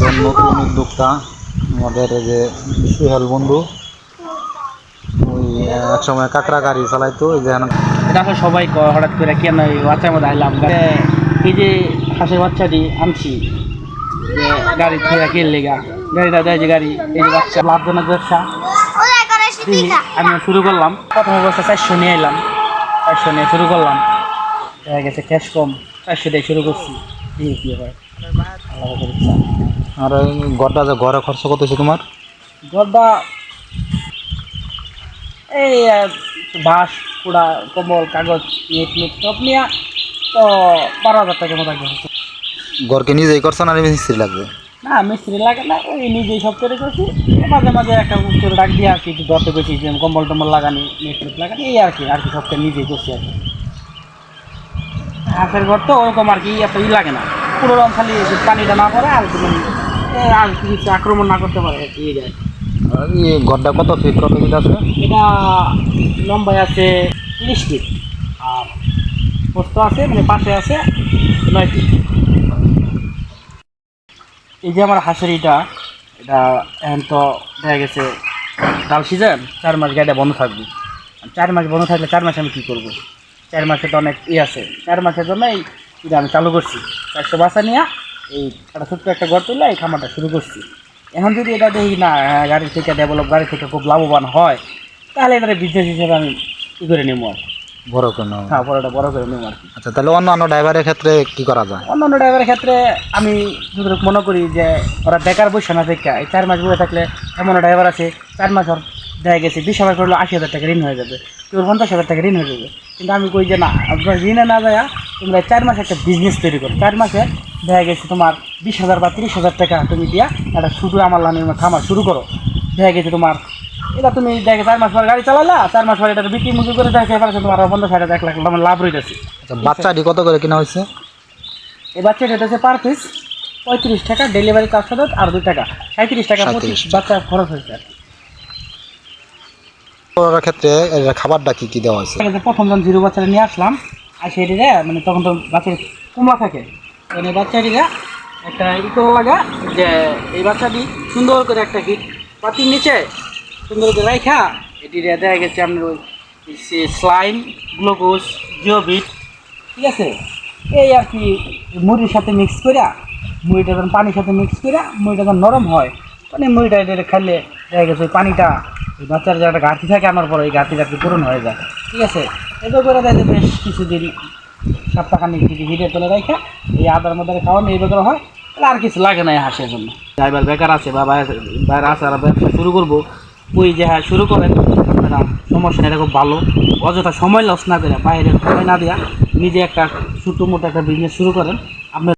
একজন নতুন উদ্যোক্তা আমাদের এই যে সুহেল বন্ধু। ওই এক সময় কাঁকড়া গাড়ি চালাইতো এই যে এখন এটা আসলে সবাই হঠাৎ করে কেন এই বাচ্চার মধ্যে আইলাম? এই যে হাঁসের বাচ্চাটি আনছি যে গাড়ি থেকে কিনলে গা গাড়িটা দেয় যে গাড়ি এই যে বাচ্চা লাভজনক ব্যবসা। আমি শুরু করলাম। প্রথম অবস্থা চারশো নিয়ে এলাম চারশো নিয়ে শুরু করলাম। দেখা গেছে ক্যাশ কম। চারশো দিয়ে শুরু করছি। দেখি কী হয়? আল্লাহ করে ইচ্ছা। আর ঘরটা যে ঘরে খরচ কত করতেছে তোমার? গদ্দা এই বাঁশ কুড়া কম্বল কাগজ নেট নেট সব নিয়ে তো বারো হাজার টাকা মতো একদম ঘরকে নিজেই করছ না মিস্ত্রি লাগবে? না মিস্ত্রি লাগে না ওই নিজেই সব করে করছি। মাঝে মাঝে একটা করে ডাক দিয়ে আর কি একটু ধরতে গেছি যে কম্বল টম্বল লাগানি নেট নেট লাগানি এই আর কি আর কি সবটা নিজেই করছি আর কি। হাঁসের ঘর তো ওরকম আর কি এত ই লাগে না। পুরো রং খালি পানিটা না পড়ে আর কোনো এ, আর কিছু আক্রমণ না করতে পারে। এই যায় এই ঘরটা কত ফিট কত ফিট আছে? এটা লম্বায় আছে তিরিশ ফিট আর পোস্ত আছে মানে পাশে আছে নয় ফিট এই যে আমার হাঁসেরিটা এটা এখন তো দেখা গেছে ডাল সিজন চার মাস গাড়িটা বন্ধ থাকবে। চার মাস বন্ধ থাকলে চার মাসে আমি কী করব? চার মাসে তো অনেক ই আছে। চার মাসের জন্য এই এটা আমি চালু করছি। চারশো বাসা নিয়ে এই একটা ছোট্ট একটা ঘর তুলে এই খামারটা শুরু করছি। এখন যদি এটা দেখি না হ্যাঁ, গাড়ি থেকে ডেভেলপ গাড়ি থেকে খুব লাভবান হয় তাহলে এটা বিজনেস হিসেবে আমি কী করে নেব আর। বড় কোনো হ্যাঁ বড়টা বড় করে নেব আর কি। আচ্ছা তাহলে অন্য অন্য ড্রাইভারের ক্ষেত্রে কী করা যায়? অন্যান্য ড্রাইভারের ক্ষেত্রে আমি যতটুকু মনে করি যে ওরা বেকার বসে না দেখা এই চার মাস বসে থাকলে এমন ড্রাইভার আছে চার মাস ওর দেখা গেছে বিশ হাজার করলে আশি হাজার টাকা ঋণ হয়ে যাবে। কেউ পঞ্চাশ হাজার টাকা ঋণ হয়ে যাবে। কিন্তু আমি কই যে না আপনার ঋণে না যায় তোমরা চার মাসে একটা বিজনেস তৈরি করো। চার মাসে দেখা গেছে তোমার বিশ হাজার বা তিরিশ হাজার টাকা তুমি দিয়া একটা শুধু আমার লাইনের খামার শুরু করো। দেখা গেছে তোমার এটা তুমি দেখে চার মাস পর গাড়ি চালালা চার মাস পর এটা বিক্রি মুক্রি করে দেখে এবার তোমার পঞ্চাশ হাজার এক লাখ তোমার লাভ রইতেছে। আচ্ছা বাচ্চাটি কত করে কিনা হয়েছে? এই বাচ্চাটা হচ্ছে পার পিস পঁয়ত্রিশ টাকা ডেলিভারি চার সাথে আর দুই টাকা। সাঁত্রিশ টাকা প্রতি 37 বাচ্চা খরচ হয়েছে। আর। করার ক্ষেত্রে খাবারটা কি কি দেওয়া হয়েছে? প্রথম যখন জিরো বাচ্চাটা নিয়ে আসলাম। আর সেটিরে মানে তখন তো বাচ্চার কুমড়া থাকে। মানে বাচ্চাটি বাচ্চাটিরা একটা ই করা লাগা যে এই বাচ্চাটি সুন্দর করে একটা কি পাতির নিচে সুন্দর করে রাখা এটি দেখা গেছে আপনার ওই স্লাইম, গ্লুকোজ জিওবিট ঠিক আছে? এই আর কি মুড়ির সাথে মিক্স করে মুড়িটা যখন পানির সাথে মিক্স করে মুড়িটা যখন নরম হয় মানে মুড়িটা এটা খাইলে দেখা গেছে ওই পানিটা, ওই বাচ্চার যে একটা ঘাটতি থাকে, আমার পরে ওই ঘাটতিটা কি পূরণ হয়ে যায়, ঠিক আছে? এবার করে দেয় বেশ কিছুদিন সপ্তাহখানিক যদি হিটে তুলে রাখা এই আদার মধ্যে খাওয়ানো এইভাবে করে হয়। তাহলে আর কিছু লাগে না হাঁসের জন্য। ড্রাইভার বেকার আছে বা বাইরে আছে, আর ব্যবসা শুরু করব। ওই যে হ্যাঁ শুরু করেন আপনারা সমস্যা এটা খুব ভালো। অযথা সময় লস না করে বাইরে সময় না দেওয়া নিজে একটা ছোটো মোটো একটা বিজনেস শুরু করেন।